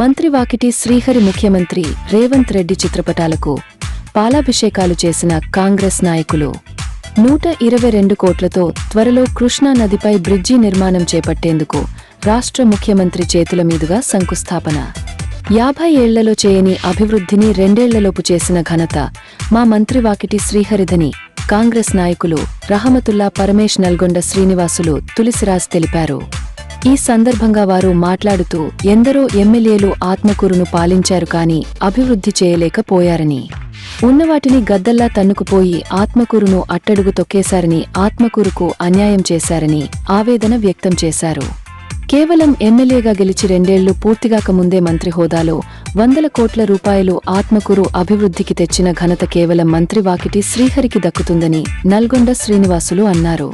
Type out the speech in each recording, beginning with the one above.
మంత్రి వాకిటి శ్రీహరి ముఖ్యమంత్రి రేవంత్ రెడ్డి చిత్రపటాలకు పాలాభిషేకాలు చేసిన కాంగ్రెస్ నాయకులు. నూట ఇరవై రెండు కోట్లతో త్వరలో కృష్ణా నదిపై బ్రిడ్జి నిర్మాణం చేపట్టేందుకు రాష్ట్ర ముఖ్యమంత్రి చేతుల మీదుగా శంకుస్థాపన. యాభై ఏళ్ళలో చేయని అభివృద్ధిని రెండేళ్ళలోపు చేసిన ఘనత మా మంత్రి వాకిటి శ్రీహరిధని కాంగ్రెస్ నాయకులు రహమతుల్లా పరమేశ్ నల్గొండ శ్రీనివాసులు తులసిరాజ్ తెలిపారు. ఈ సందర్భంగా వారు మాట్లాడుతూ ఎందరో ఎమ్మెల్యేలు ఆత్మకూరును పాలించారు కాని అభివృద్ధి చేయలేకపోయారని. ఉన్నవాటిని గద్దల్లా తన్నుకుపోయి ఆత్మకూరును అట్టడుగు తొక్కేశారని ఆత్మకూరుకు అన్యాయం చేశారని ఆవేదన వ్యక్తం చేశారు. కేవలం ఎమ్మెల్యేగా గెలిచి రెండేళ్ళు పూర్తిగాక ముందే మంత్రి హోదాలో వందల కోట్ల రూపాయలు ఆత్మకూరు అభివృద్ధికి తెచ్చిన ఘనత కేవలం మంత్రి వాకిటి శ్రీహరికి దక్కుతుందని నల్గొండ శ్రీనివాసులు అన్నారు.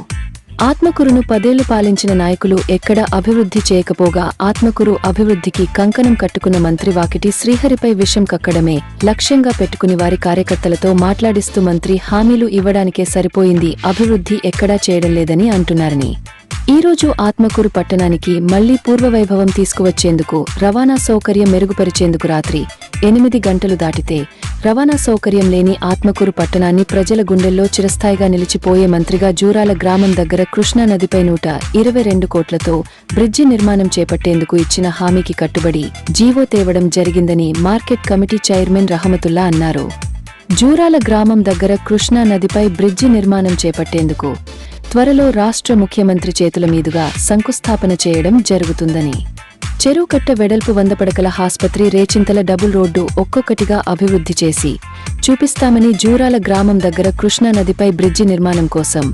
ఆత్మకురును పదేళ్ళు పాలించిన నాయకులు ఎక్కడా అభివృద్ధి చేయకపోగా ఆత్మకురు అభివృద్ధికి కంకణం కట్టుకున్న మంత్రి వాకిటి శ్రీహరిపై విషం కక్కడమే లక్ష్యంగా పెట్టుకుని వారి కార్యకర్తలతో మాట్లాడిస్తూ మంత్రి హామీలు ఇవ్వడానికే సరిపోయింది అభివృద్ధి ఎక్కడా చేయడం లేదని అంటున్నారని. ఈ రోజు ఆత్మకూరు పట్టణానికి మళ్ళీ పూర్వవైభవం తీసుకువచ్చేందుకు రవాణా సౌకర్యం మెరుగుపరిచేందుకు రాత్రి ఎనిమిది గంటలు దాటితే రవాణా సౌకర్యం లేని ఆత్మకూరు పట్టణాన్ని ప్రజల గుండెల్లో చిరస్థాయిగా నిలిచిపోయే మంత్రిగా జూరాల గ్రామం దగ్గర కృష్ణా నదిపై నూట ఇరవై రెండు కోట్లతో బ్రిడ్జి నిర్మాణం చేపట్టేందుకు ఇచ్చిన హామీకి కట్టుబడి జీవో తేవడం జరిగిందని మార్కెట్ కమిటీ చైర్మన్ రహమతుల్లా అన్నారు. జూరాల గ్రామం దగ్గర కృష్ణా నదిపై బ్రిడ్జి నిర్మాణం చేపట్టేందుకు త్వరలో రాష్ట్ర ముఖ్యమంత్రి చేతుల మీదుగా శంకుస్థాపన చేయడం జరుగుతుందని చెరువుకట్ట వెడల్పు వంద పడకల ఆస్పత్రి రేచింతల డబుల్ రోడ్డు ఒక్కొక్కటిగా అభివృద్ధి చేసి చూపిస్తామని జూరాల గ్రామం దగ్గర కృష్ణా నదిపై బ్రిడ్జి నిర్మాణం కోసం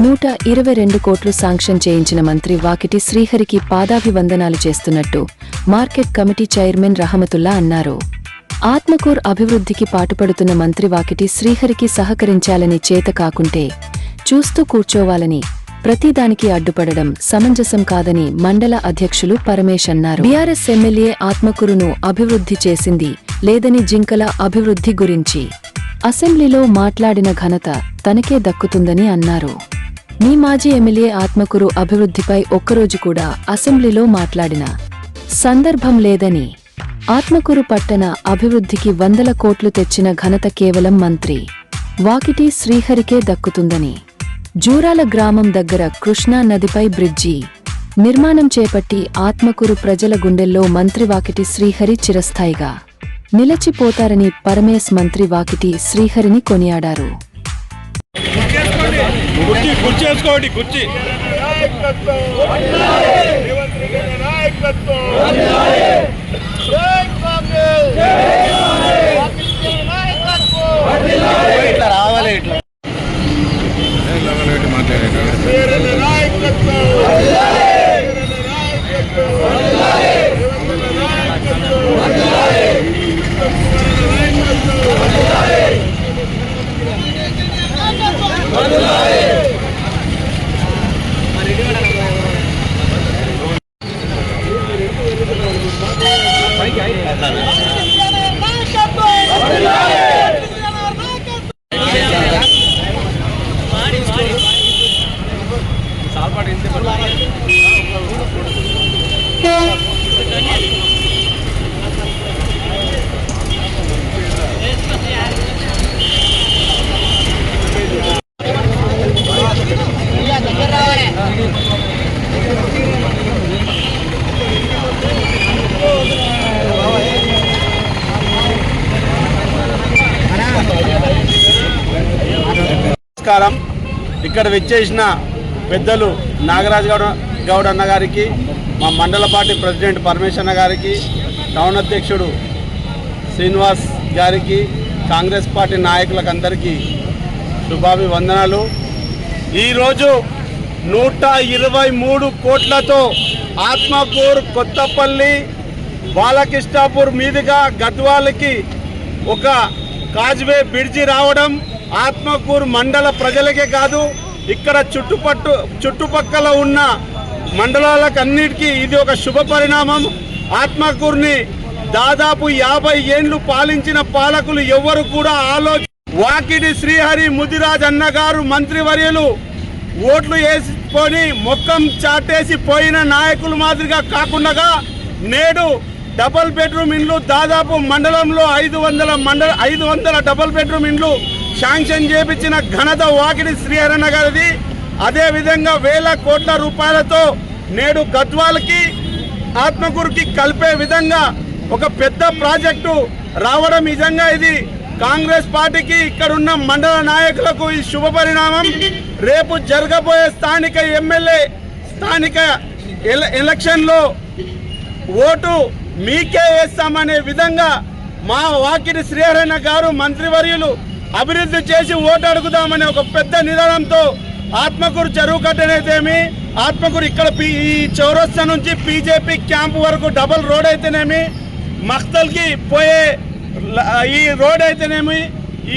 నూట ఇరవై రెండు కోట్లు శాంక్షన్ చేయించిన మంత్రి వాకిటి శ్రీహరికి పాదాభివందనాలు చేస్తున్నట్టు మార్కెట్ కమిటీ చైర్మన్ రహమతుల్లా అన్నారు. ఆత్మకూర్ అభివృద్ధికి పాటుపడుతున్న మంత్రి వాకిటి శ్రీహరికి సహకరించాలని చేత కాకుంటే చూస్తూ కూర్చోవాలని ప్రతిదానికి అడ్డుపడడం సమంజసం కాదని మండల అధ్యక్షులు పరమేశ్ అన్నారు. బీఆర్ఎస్ ఎమ్మెల్యే ఆత్మకూరును అభివృద్ధి చేసింది లేదని జింకల అభివృద్ధి గురించి. అసెంబ్లీలో మాట్లాడిన ఘనత తనకే దక్కుతుందని అన్నారు. మీ మాజీ ఎమ్మెల్యే ఆత్మకూరు అభివృద్ధిపై ఒక్కరోజు కూడా అసెంబ్లీలో మాట్లాడిన సందర్భం లేదని. ఆత్మకూరు పట్టణ అభివృద్ధికి వందల కోట్లు తెచ్చిన ఘనత కేవలం మంత్రి. వాకిటి శ్రీహరికే దక్కుతుందని. జూరాల గ్రామం దగ్గర కృష్ణా నదిపై బ్రిడ్జి నిర్మాణం చేపట్టి ఆత్మకూరు ప్రజల గుండెల్లో మంత్రి వాకిటి శ్రీహరి చిరస్థాయిగా నిలచిపోతారని పరమేశ్ మంత్రి వాకిటి శ్రీహరిని కొనియాడారు ఇట్లా రావాలి ఇట్లా నాయకత్వం నమస్కారం. ఇక్కడ విచ్చేసిన పెద్దలు నాగరాజ్ గౌడ గౌడ్ అన్న గారికి మా మండల పార్టీ ప్రెసిడెంట్ పరమేశ్వర గారికి టౌన్ అధ్యక్షుడు శ్రీనివాస్ గారికి కాంగ్రెస్ పార్టీ నాయకులకు అందరికీ శుభాభివందనాలు. ఈరోజు నూట ఇరవై మూడు కోట్లతో ఆత్మకూర్ కొత్తపల్లి బాలకృష్ణాపూర్ మీదుగా గద్వాలకి ఒక కాజ్వే బ్రిడ్జి రావడం ఆత్మకూరు మండల ప్రజలకే కాదు ఇక్కడ చుట్టుపట్టు చుట్టుపక్కల ఉన్న మండలాలకు అన్నిటికీ ఇది ఒక శుభ పరిణామం. ఆత్మకూరుని దాదాపు యాభై ఏండ్లు పాలించిన పాలకులు ఎవ్వరు కూడా ఆలోచన వాకిడి శ్రీహరి ముదిరాజ్ అన్నగారు మంత్రివర్యులు ఓట్లు వేసుకొని మొక్కం చాటేసి పోయిన నాయకులు మాదిరిగా కాకుండా నేడు డబల్ బెడ్రూమ్ ఇండ్లు దాదాపు మండలంలో ఐదు వందల మండల ఐదు వందల డబల్ బెడ్రూమ్ ఇండ్లు శాంక్షన్ చేపించిన ఘనత వాకిడి శ్రీహరణ గారిది. అదేవిధంగా వేల కోట్ల రూపాయలతో నేడు గద్వాలకి ఆత్మకూరుకి కలిపే విధంగా ఒక పెద్ద ప్రాజెక్టు రావడం నిజంగా ఇది. కాంగ్రెస్ పార్టీకి ఇక్కడున్న మండల నాయకులకు ఈ శుభ పరిణామం. రేపు జరగబోయే స్థానిక ఎమ్మెల్యే స్థానిక ఎల- ఎలక్షన్లో ఓటు మీకే వేస్తామనే విధంగా మా వాకిడి శ్రీహరణ గారు మంత్రివర్యులు అభివృద్ధి చేసి ఓటు అడుగుదామనే ఒక పెద్ద నిదానంతో ఆత్మకూరు చెరువు కట్టనైతేమి ఆత్మకూరు ఇక్కడ ఈ చౌరస్తా నుంచి బీజేపీ క్యాంప్ వరకు డబుల్ రోడ్ అయితేనేమి మక్తల్కి పోయే ఈ రోడ్ అయితేనేమి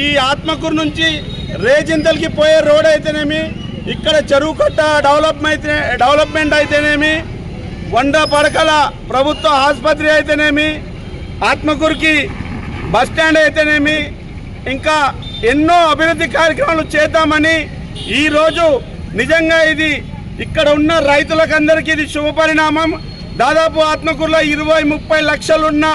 ఈ ఆత్మకూరు నుంచి రేజింతల్కి పోయే రోడ్ అయితేనేమి ఇక్కడ చెరువు కట్ట డెవలప్మెంట్ డెవలప్మెంట్ అయితేనేమి వంద పడకల ప్రభుత్వ ఆసుపత్రి అయితేనేమి ఆత్మకూరుకి బస్ స్టాండ్ అయితేనేమి ఇంకా ఎన్నో అభివృద్ధి కార్యక్రమాలు చేద్దామని ఈరోజు నిజంగా ఇది ఇక్కడ ఉన్న రైతులకందరికీ ఇది శుభ పరిణామం. దాదాపు ఆత్మకూరులో ఇరవై ముప్పై లక్షలున్న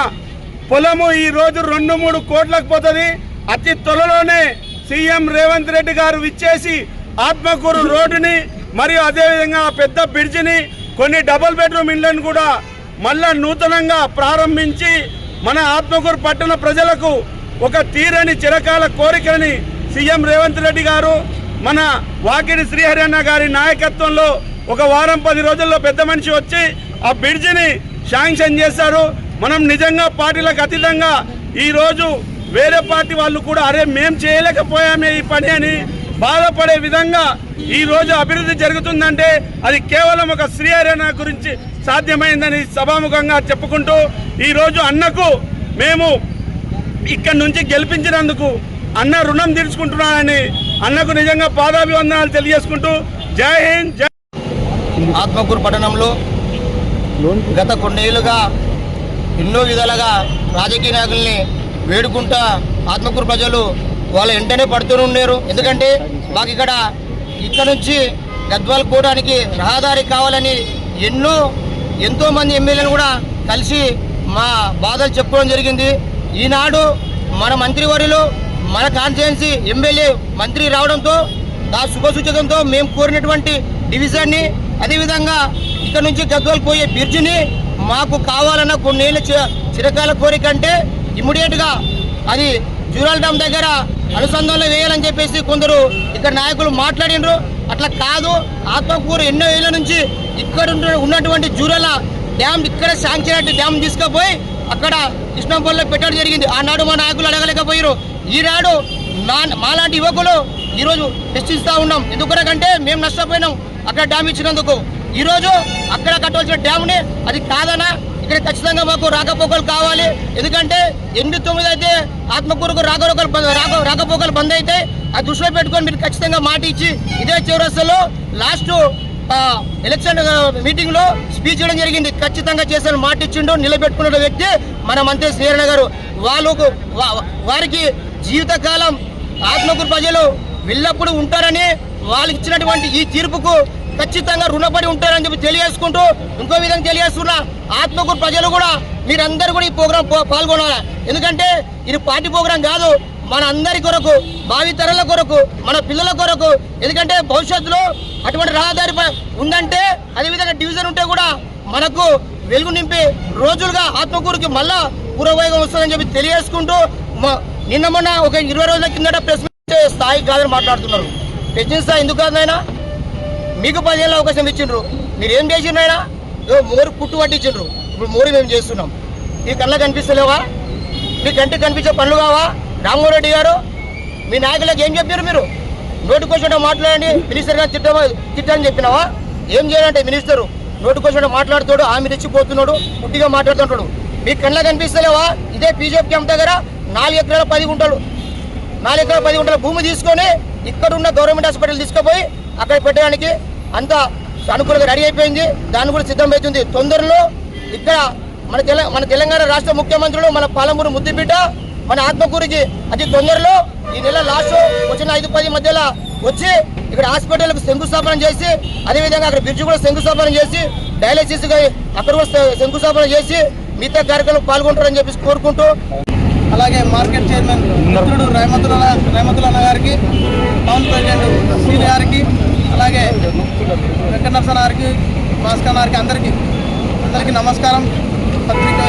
పొలము ఈరోజు రెండు మూడు కోట్లకు పోతుంది. అతి త్వరలోనే సీఎం రేవంత్ రెడ్డి గారు విచ్చేసి ఆత్మకూరు రోడ్డుని మరియు అదేవిధంగా పెద్ద బ్రిడ్జిని కొన్ని డబుల్ బెడ్రూమ్ ఇండ్లను కూడా మళ్ళా నూతనంగా ప్రారంభించి మన ఆత్మకూరు పట్టణ ప్రజలకు ఒక తీరని చిరకాల కోరికని సీఎం రేవంత్ రెడ్డి గారు మన వాకిడి శ్రీహరియాణ గారి నాయకత్వంలో ఒక వారం పది రోజుల్లో పెద్ద మనిషి వచ్చి ఆ బ్రిడ్జిని శాంక్షన్ చేశారు. మనం నిజంగా పార్టీలకు అతీతంగా ఈరోజు వేరే పార్టీ వాళ్ళు కూడా అరే మేం చేయలేకపోయామే ఈ పని అని బాధపడే విధంగా ఈ రోజు అభివృద్ధి జరుగుతుందంటే అది కేవలం ఒక శ్రీహరియాణ గురించి సాధ్యమైందని సభాముఖంగా చెప్పుకుంటూ ఈరోజు అన్నకు మేము ఇక్కడి నుంచి గెలిపించినందుకు అన్న రుణం తీర్చుకుంటున్నానని అన్నకు నిజంగా పాదాభివందనాలు తెలియజేసుకుంటూ జై హింద్ జై ఆత్మకూరు పట్టణంలో గత కొన్నేళ్ళుగా ఎన్నో విధాలుగా రాజకీయ నాయకుల్ని వేడుకుంటా ఆత్మకూరు ప్రజలు వాళ్ళ వెంటనే పడుతూనే ఉన్నారు. ఎందుకంటే మాకు ఇక్కడ ఇక్కడ నుంచి గద్వాల్ పోవడానికి రహదారి కావాలని ఎన్నో ఎంతో మంది ఎమ్మెల్యేలు కూడా కలిసి మా బాధలు చెప్పుకోవడం జరిగింది. ఈనాడు మన మంత్రివర్యులు మన కాన్స్టిట్యున్సీ ఎమ్మెల్యే మంత్రి రావడంతో ఆ శుభసూచకంతో మేము కోరినటువంటి డివిజన్ని అదేవిధంగా ఇక్కడ నుంచి గద్వాల్ పోయే బ్రిడ్జిని మాకు కావాలన్న కొన్నేళ్ళ చి- చిరకాల కోరిక అంటే ఇమ్మీడియట్గా అది జూరాల డ్యామ్ దగ్గర అనుసంధానంలో వేయాలని చెప్పేసి కొందరు ఇక్కడ నాయకులు మాట్లాడినరు. అట్లా కాదు ఆత్మకూరు ఎన్నో ఏళ్ళ నుంచి ఇక్కడ ఉన్నటువంటి జూరాల డ్యామ్ ఇక్కడ శాంక్షన్ డ్యామ్ తీసుకుపోయి అక్కడ కృష్ణంపల్లిలో పెట్టడం జరిగింది. ఆనాడు మా నాయకులు అడగలేకపోయారు ఈనాడు మా మాలాంటి యువకులు ఈరోజు ప్రశ్నిస్తూ ఉన్నాం. ఎందుకంటే మేము నష్టపోయినాం అక్కడ డ్యామ్ ఇచ్చినందుకు. ఈరోజు అక్కడ కట్టవలసిన డ్యామ్ని అది కాదనా ఇక్కడ ఖచ్చితంగా మాకు రాకపోకలు కావాలి. ఎందుకంటే ఎనిమిది తొమ్మిది అయితే ఆత్మకూరుకు రాకపోకలు బంద్- రాక రాకపోకలు బంద్ అయితే అది దృష్టిలో పెట్టుకొని మీరు ఖచ్చితంగా మాట ఇచ్చి ఇదే చౌరస్తలో లాస్ట్ ఎలక్షన్ మీటింగ్లో మీటింగ్లో స్పీచ్ ఇవ్వడం జరిగింది. ఖచ్చితంగా చేసిన మాట ఇచ్చిండు నిలబెట్టుకున్న వ్యక్తి మన మంత్రి శ్రీరణ గారు. వాళ్ళకు వారికి జీవితకాలం ఆత్మకూరు ప్రజలు వెళ్ళప్పుడు ఉంటారని వాళ్ళు ఇచ్చినటువంటి ఈ తీర్పుకు ఖచ్చితంగా రుణపడి ఉంటారని చెప్పి తెలియజేసుకుంటూ ఇంకో విధంగా తెలియజేస్తున్నా ఆత్మకూరు ప్రజలు కూడా మీరందరూ కూడా ఈ ప్రోగ్రాం పాల్గొనాలి. ఎందుకంటే ఇది పార్టీ ప్రోగ్రాం కాదు. మన అందరి కొరకు భావితరాల కొరకు మన పిల్లల కొరకు. ఎందుకంటే భవిష్యత్తులో అటువంటి రహదారి ఉందంటే అదేవిధంగా డివిజన్ ఉంటే కూడా మనకు వెలుగు నింపే రోజులుగా ఆత్మకూరుకి మళ్ళా పూర్వవేగం వస్తుందని చెప్పి తెలియజేసుకుంటూ మ- నిన్న మొన్న ఒక ఇరవై రోజుల కిందట ప్రెస్ స్థాయి కాదని మాట్లాడుతున్నారు. ప్రశ్నిస్తా ఎందుకు కాదైనా మీకు పదిహేను అవకాశం ఇచ్చిండ్రు. మీరు ఏం చేసిండ్రు మోరు పుట్టు పట్టించిండ్రు. ఇప్పుడు మోరు మేము చేస్తున్నాం. ఈ కళ్ళ కనిపిస్తలేవా? మీ కంటికి కనిపించే పనులు కావా? రామ్మోహన్ గారు మీ నాయకులకు ఏం చెప్పారు మీరు? నోటికొచ్చిన మాట్లాడండి మినిస్టర్ గారు తిట్ట తిట్టని చెప్పినావా? ఏం చేయాలంటే మినిస్టరు? నోటికొచ్చిన మాట్లాడుతాడు ఆమె రెచ్చిపోతున్నాడు పుట్టిగా మాట్లాడుతుంటాడు. మీ కళ్ళ కనిపిస్తలేవా? ఇదే బీజేపీ క్యాంప్ దగ్గర నాలుగు ఎకరాల పది గుంటలు. నాలుగు ఎకరాల పది గుంటల భూమి తీసుకొని ఇక్కడ ఉన్న గవర్నమెంట్ హాస్పిటల్ తీసుకుపోయి అక్కడ పెట్టడానికి అంత అనుకూలంగా రెడీ అయిపోయింది. దాన్ని కూడా సిద్ధం అవుతుంది. తొందరలో ఇక్కడ మన తెల మన తెలంగాణ రాష్ట్ర ముఖ్యమంత్రులు మన పాలమూరు ముద్దుబిడ్డ మన ఆత్మకూరికి అతి తొందరలో ఈ నెల లాస్ట్ వచ్చిన ఐదు పది మధ్యలో వచ్చి ఇక్కడ హాస్పిటల్కు శంకుస్థాపన చేసి అదేవిధంగా అక్కడ బ్రిడ్జ్ కూడా శంకుస్థాపన చేసి డయాలసిస్గా అక్కడ కూడా శంకుస్థాపన చేసి మిగతా కార్యక్రమంలో పాల్గొంటారని చెప్పేసి కోరుకుంటూ అలాగే మార్కెట్ చైర్మన్ మిత్రుడు రేమతుల రేమతులన్న గారికి టౌన్ ప్రెసిడెంట్ సీని గారికి అలాగే వెంకటనరసన గారికి భాస్కర్ గారికి అందరికీ అందరికీ నమస్కారం. పత్రికా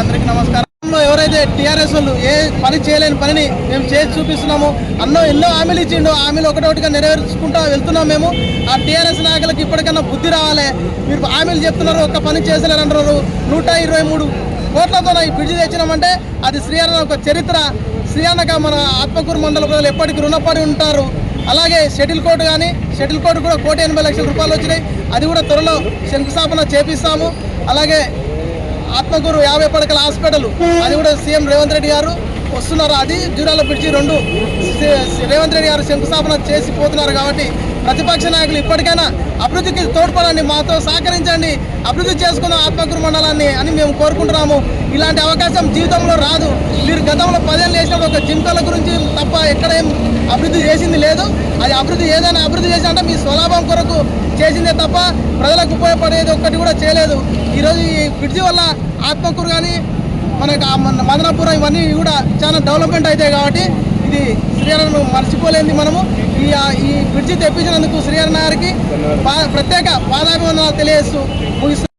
అందరికీ నమస్కారం. ఎవరైతే టీఆర్ఎస్ వాళ్ళు ఏ పని చేయలేని పనిని మేము చేసి చూపిస్తున్నాము అన్నో ఎన్నో హామీలు ఇచ్చిండు హామీలు ఒకటొకటిగా నెరవేర్చుకుంటూ వెళ్తున్నాం మేము. ఆ టీఆర్ఎస్ నాయకులకు ఇప్పటికన్నా బుద్ధి రావాలి. మీరు హామీలు చెప్తున్నారు ఒక్క పని చేసలేరు అంటున్నారు నూట ఇరవై మూడు కోట్లతో ఈ బ్రిడ్జి తెచ్చినామంటే అది శ్రీహరణ ఒక చరిత్ర. శ్రీహరణగా మన ఆత్మకూరు మండల ప్రజలు ఎప్పటికీ రుణపడి ఉంటారు. అలాగే షటిల్ కోర్టు కానీ షటిల్ కోర్టు కూడా కోటి ఎనభై లక్షల రూపాయలు వచ్చినాయి. అది కూడా త్వరలో శంకుస్థాపన చేపిస్తాము. అలాగే ఆత్మకూరు యాభై పడకల హాస్పిటల్. అది కూడా సీఎం రేవంత్ రెడ్డి గారు వస్తున్నారు? అది జూరాల బ్రిడ్జి రెండు. రేవంత్ రెడ్డి గారు శంకుస్థాపన చేసి పోతున్నారు కాబట్టి ప్రతిపక్ష నాయకులు ఇప్పటికైనా అభివృద్ధికి తోడ్పడండి మాతో సహకరించండి. అభివృద్ధి చేసుకున్న ఆత్మకూరు మండలాన్ని అని మేము కోరుకుంటున్నాము. ఇలాంటి అవకాశం జీవితంలో రాదు. మీరు గతంలో పదేళ్ళు చేసినప్పుడు ఒక జింకల గురించి తప్ప ఎక్కడ ఏం అభివృద్ధి చేసింది లేదు. అది అభివృద్ధి ఏదైనా అభివృద్ధి చేసినంటే మీ స్వలాభం కొరకు చేసిందే తప్ప ప్రజలకు ఉపయోగపడేది ఒక్కటి కూడా చేయలేదు. ఈరోజు ఈ బ్రిడ్జి వల్ల ఆత్మకూరు కానీ మనకు మదనాపురం ఇవన్నీ కూడా చాలా డెవలప్మెంట్ అవుతాయి కాబట్టి ఇది శ్రీహరణ మర్చిపోలేంది మనము. ఈ ఈ బ్రిడ్జి తెప్పించినందుకు శ్రీహరణ గారికి ప్రత్యేక పాదాభివందనాలు తెలియజేస్తూ ముగిస్తూ